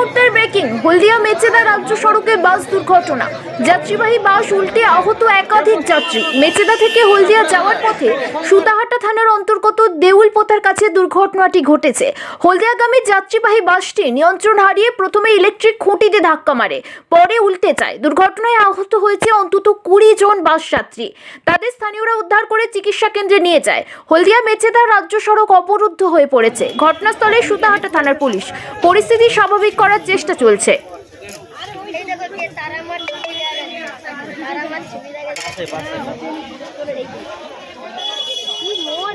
মুহূর্তের ব্রেকিং হলদিয়া মেচেদা রাজ্য সড়কে বাস দুর্ঘটনা। যাত্রীবাহী বাস উল্টে আহত একাধিক যাত্রী। মেচেদা থেকে হলদিয়া যাওয়ার পথে সুতাহাটা থানার অন্তর্গত দেউল পোতার কাছে দুর্ঘটনাটি ঘটেছে। হলদিয়াগামী যাত্রীবাহী বাসটি নিয়ন্ত্রণ হারিয়ে প্রথমে ইলেকট্রিক খুঁটিতে ধাক্কা মারে, পরে উল্টে যায়। দুর্ঘটনায় আহত হয়েছে অন্তত কুড়ি জন বাস যাত্রী। তাদের স্থানীয়রা উদ্ধার করে চিকিৎসা কেন্দ্রে নিয়ে যায়। হলদিয়া মেচেদা রাজ্য সড়ক অবরুদ্ধ হয়ে পড়েছে। ঘটনাস্থলে সুতাহাটা থানার পুলিশ। পরিস্থিতি স্বাভাবিক করার চেষ্টা চলছে এই দেখো কে তারা আমার ছবি লাগে তারা আমার ছবি লাগে কি মোর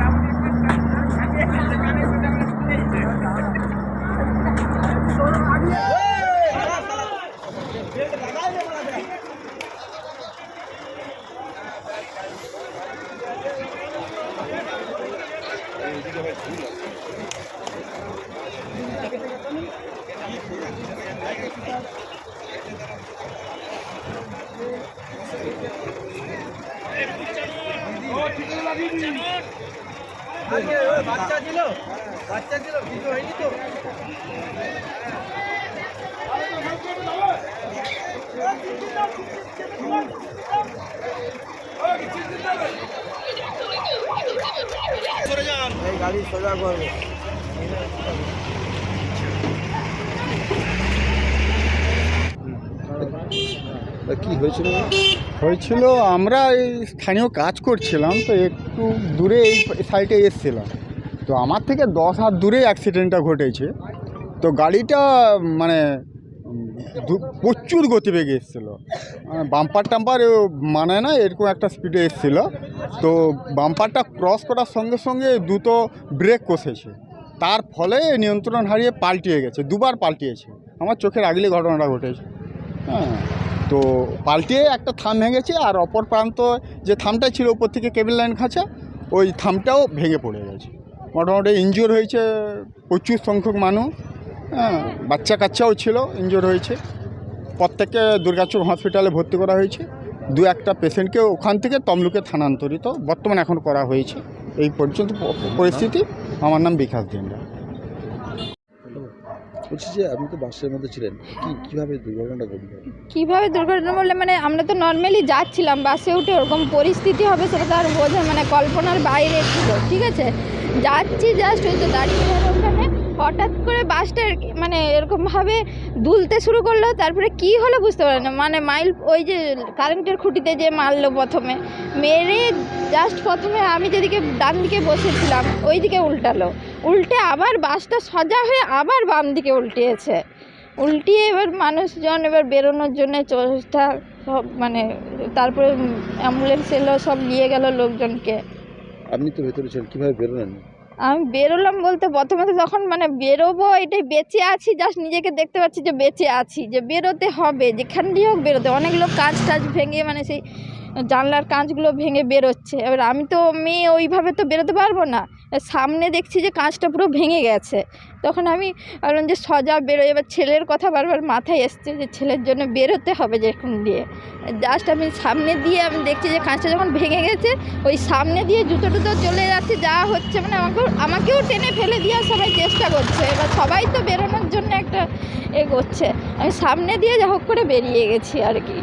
বাচ্চা ছিল বাচ্চা ছিল। কিছু হয়নি তো গাড়ি সোজা করবে। কি হয়েছিল? হয়েছিল আমরা এই স্থানীয় কাজ করছিলাম তো একটু দূরে এই সাইডে এসছিলাম। তো আমার থেকে দশ হাত দূরে অ্যাক্সিডেন্টটা ঘটেছে। তো গাড়িটা মানে প্রচুর গতিবেগে এসেছিল। বাম্পার টাম্পার মানে না, এরকম একটা স্পিডে এসেছিল। তো বাম্পারটা ক্রস করার সঙ্গে সঙ্গে দুটো ব্রেক কষেছে। তার ফলে নিয়ন্ত্রণ হারিয়ে পাল্টিয়ে গেছে, দুবার পাল্টিয়েছে। আমার চোখের আগলে ঘটনাটা ঘটেছে। হ্যাঁ তো পাল্টিয়ে একটা থাম ভেঙেছে আর অপর প্রান্ত যে থামটা ছিল উপর থেকে কেবল লাইন খাঁচা, ওই থামটাও ভেঙে পড়ে গেছে। মোটামুটি ইনজোর হয়েছে প্রচুর সংখ্যক মানুষ। হ্যাঁ বাচ্চা কাচ্চাও ছিল ইনজোর হয়েছে। প্রত্যেককে দুর্গাচক হসপিটালে ভর্তি করা হয়েছে। দু একটা পেশেন্টকে ওখান থেকে তমলুকে স্থানান্তরিত বর্তমানে এখন করা হয়েছে। এই পর্যন্ত পরিস্থিতি। আমার নাম বিকাশ দিনরা বলছি যে আপনি তো বাসের মধ্যে ছিলেন। কি কীভাবে দুর্ঘটনাটা ঘটলো? কীভাবে দুর্ঘটনা বললে মানে আমরা তো নর্মালি যাচ্ছিলাম বাসে উঠে ওরকম পরিস্থিতি হবে সেটা তো আর বোঝা মানে কল্পনার বাইরে ছিল ঠিক আছে? যাচ্ছি জাস্ট ওই তো দাঁড়িয়ে হঠাৎ করে বাসটা মানে এরকমভাবে দুলতে শুরু করল, তারপরে কি হলো বুঝতে পারি না। মানে মাইল ওই যে কারেন্টের খুঁটিতে যে মারলো প্রথমে, মেরে জাস্ট প্রথমে আমি যেদিকে ডান দিকে বসেছিলাম ওই দিকে উল্টালো। উল্টে আবার বাসটা সজা হয়ে আবার বাম দিকে উল্টিয়েছে। উল্টিয়ে এবার মানুষজন এবার বেরোনোর জন্য চেষ্টা সব মানে তারপরে অ্যাম্বুলেন্স এলো, সব নিয়ে গেল লোকজনকে। আপনি তো ভেতরে ছিলেন, কীভাবে বেরোলেন? আমি বেরোলাম বলতে প্রথমে তো যখন মানে বেরোবো এটাই বেঁচে আছি জাস্ট নিজেকে দেখতে পাচ্ছি যে বেঁচে আছি, যে বেরোতে হবে, যেখান দিয়ে হোক বেরোতে অনেক লোক কাজ টাজ ভেঙে মানে সেই জানলার কাঁচগুলো ভেঙে বেরোচ্ছে। এবার আমি তো মেয়ে, ওইভাবে তো বেরোতে পারব না। সামনে দেখছি যে কাঁচটা পুরো ভেঙে গেছে। তখন আমি ভাবলাম যে সজা বেরোয়। এবার ছেলের কথা বারবার মাথায় এসছে যে ছেলের জন্য বেরোতে হবে যেরকম দিয়ে। জাস্ট আমি সামনে দিয়ে আমি দেখছি যে কাঁচটা যখন ভেঙে গেছে, ওই সামনে দিয়ে জুতো টুতো চলে যাচ্ছে, যা হচ্ছে মানে আমাকেও আমাকেও টেনে ফেলে দেওয়ার সবাই চেষ্টা করছে। এবার সবাই তো বেরোনোর জন্য একটা এ করছে। আমি সামনে দিয়ে যা হোক করে বেরিয়ে গেছি আর কি।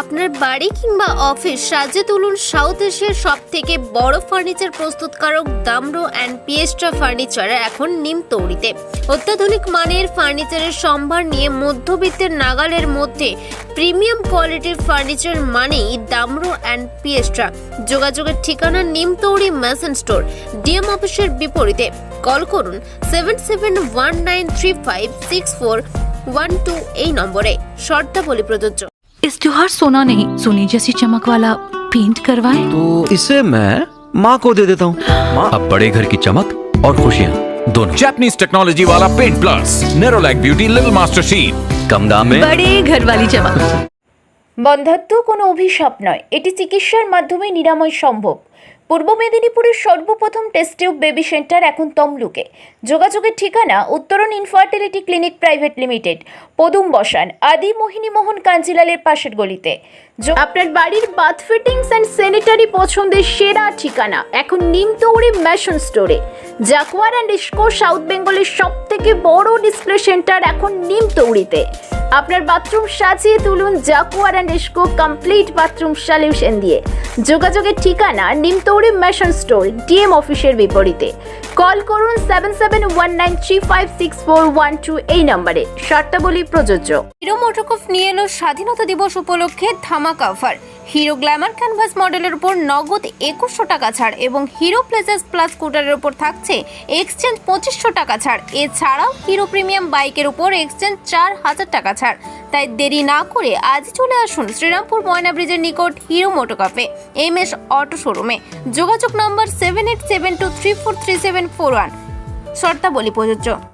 আপনার বাড়ি কিংবা অফিস সাজে তুলুন সাউথ এশিয়ার সব থেকে বড় ফার্নিচার প্রস্তুতকারক দামরো অ্যান্ড পিয়েস্ট্রা ফার্নিচার এখন নিম তৌড়িতে অত্যাধুনিক মানের ফার্নিচারের সম্ভার নিয়ে মধ্যবিত্তের নাগালের মধ্যে প্রিমিয়াম কোয়ালিটির ফার্নিচার মানেই দামরো অ্যান্ড পিয়েস্ট্রা যোগাযোগের ঠিকানা নিমতৌড়ি ম্যাসন স্টোর। ডিএম অফিসের বিপরীতে। কল করুন seven seven one nine three five six four one two এই নম্বরে শর্তাবলী প্রযোজ্য इस त्योहार सोना नहीं सोने जैसी चमक वाला पेंट करवाएं तो इसे मैं माँ को दे देता हूँ माँ अब बड़े घर की चमक और खुशियाँ दोनों जापानीज टेक्नोलॉजी वाला paint plus Nerolac beauty little master sheet कम दाम में बड़े घर वाली चमक বন্ধাত্ম কোনো অভিশাপ নয় এটি চিকিৎসার মাধ্যমে নিরাময় সম্ভব পূর্ব মেদিনীপুরের সর্বপ্রথম টেস্ট টিউব বেবি সেন্টার এখন তমলুকে। যোগাযোগের ঠিকানা উত্তরণ ইনফার্টিলিটি ক্লিনিক প্রাইভেট লিমিটেড পদুম বসান, আদি মোহিনী মোহন কাঞ্জিলালের পাশের গলিতে। আপনার বাড়ির বাথ ফিটিংস অ্যান্ড স্যানিটারি পছন্দের সেরা ঠিকানা এখন নিমতৌড়ি ম্যাশন স্টোরে জাকুয়ার অ্যান্ড ইস্কো সাউথ বেঙ্গলের সব থেকে বড় ডিসপ্লে সেন্টার এখন নিমতৌড়িতে। আপনার বাথরুম সাজিয়ে তুলুন Jaquar and Essco complete bathroom solution দিয়ে। যোগাযোগের ঠিকানা নিমতৌড়ি ম্যাশন স্টোর ডিএম অফিসের বিপরীতে। কল করুন seven seven one nine three five six four one two এই নম্বরে। শর্তাবলী প্রযোজ্য। হিরো মোটোকফ নিয়ে এলো স্বাধীনতা দিবস উপলক্ষে ধামাকা অফার। হিরো গ্ল্যামার ক্যানভাস মডেলের উপর নগদ একুশশো টাকা ছাড় এবং হিরো প্লেজাস প্লাস স্কুটারের উপর থাকছে এক্সচেঞ্জ পঁচিশশো টাকা ছাড়। এছাড়াও হিরো প্রিমিয়াম বাইকের উপর এক্সচেঞ্জ চার হাজার টাকা ছাড়। তাই দেরি না করে আজ চলে আসুন শ্রীরামপুর ময়না ব্রিজের নিকট Hero MotoCorp M S auto শোরুমে। যোগাযোগ number seven eight seven two three four three seven four one শর্তাবলী প্রযোজ্য।